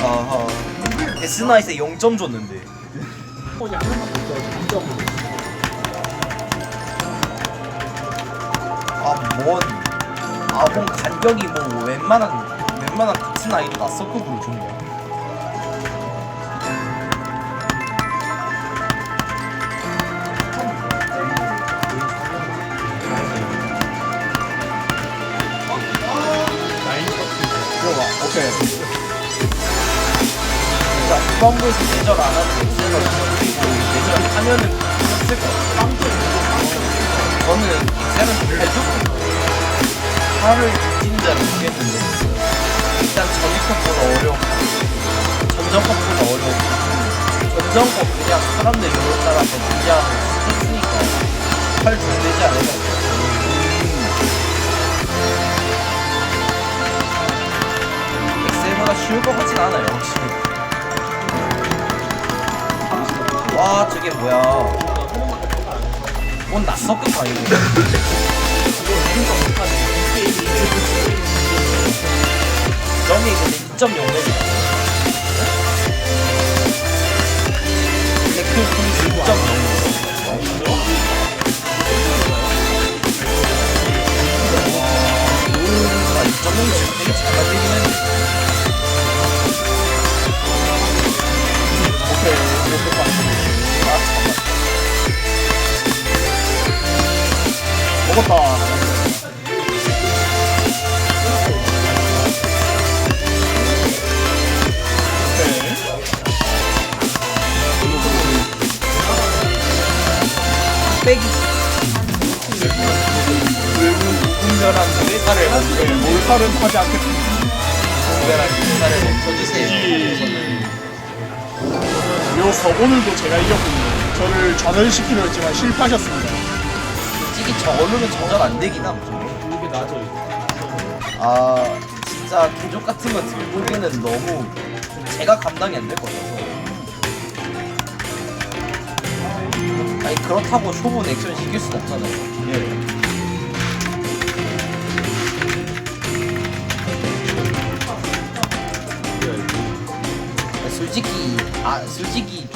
아하. 데스나이트에 0점 줬는데. 폰이 하나만 더 써야지 감정으로 아뭔아뭔 간격이 뭐 웬만한 웬만한 데스나이트 나 서클으로 줬냐 들어가. 오케이 그러니까 후반부에서 내절 안 하고 그리고 내절 하면은 쓸 거. 저는 엑셀은 해주고 하를 진짜로 주겠는데 일단 전이 컵보다 어려워. 전정컵보다 어려워. 전정컵 그냥 사람들 여러 따라서 그냥 했으니까 할 준비되지 않을까. 엑셀보다 쉬울 것 같진 않아요, 확실히. 와 저게 뭐야 뭔 낯설것 아니고 점이 근데 2.0렙이다 먹었다. 빼기. 회사를 멈춰 네, 몰살은 하지 않겠습니다 무분별한 회사를 멈춰주세요 이어서 오늘도 제가 이겼군요 저를 좌절시키려 했지만 실패하셨습니다 솔직히 저걸로는 정전 안 되긴 함 이게 나죠 아 진짜 개족 같은 거 들고기는 너무 제가 감당이 안 될 것 같아서. 아니 그렇다고 초보 액션 시킬 순 없잖아요. 예. 솔직히 아 솔직히